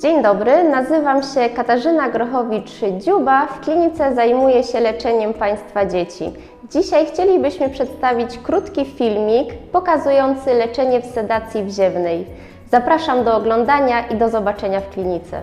Dzień dobry, nazywam się Katarzyna Grochowicz-Dziuba. W klinice zajmuję się leczeniem Państwa dzieci. Dzisiaj chcielibyśmy przedstawić krótki filmik pokazujący leczenie w sedacji wziewnej. Zapraszam do oglądania i do zobaczenia w klinice.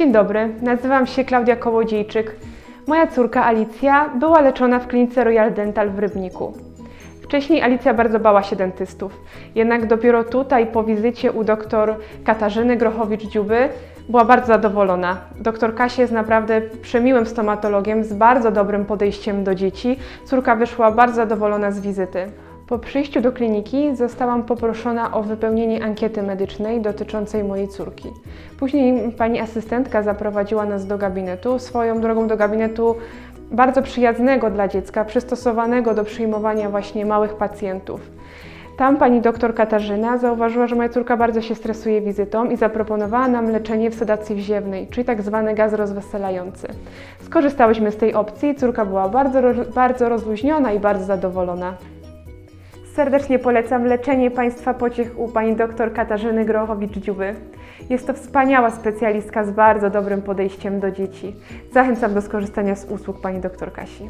Dzień dobry, nazywam się Klaudia Kołodziejczyk. Moja córka Alicja była leczona w klinice Royal Dental w Rybniku. Wcześniej Alicja bardzo bała się dentystów, jednak dopiero tutaj po wizycie u doktor Katarzyny Grochowicz-Dziuby była bardzo zadowolona. Doktor Kasia jest naprawdę przemiłym stomatologiem z bardzo dobrym podejściem do dzieci. Córka wyszła bardzo zadowolona z wizyty. Po przyjściu do kliniki zostałam poproszona o wypełnienie ankiety medycznej dotyczącej mojej córki. Później pani asystentka zaprowadziła nas do gabinetu, swoją drogą do gabinetu bardzo przyjaznego dla dziecka, przystosowanego do przyjmowania właśnie małych pacjentów. Tam pani doktor Katarzyna zauważyła, że moja córka bardzo się stresuje wizytą i zaproponowała nam leczenie w sedacji wziewnej, czyli tak zwany gaz rozweselający. Skorzystałyśmy z tej opcji, córka była bardzo, bardzo rozluźniona i bardzo zadowolona. Serdecznie polecam leczenie Państwa pociech u pani dr Katarzyny Grochowicz-Dziuby. Jest to wspaniała specjalistka z bardzo dobrym podejściem do dzieci. Zachęcam do skorzystania z usług pani dr Kasi.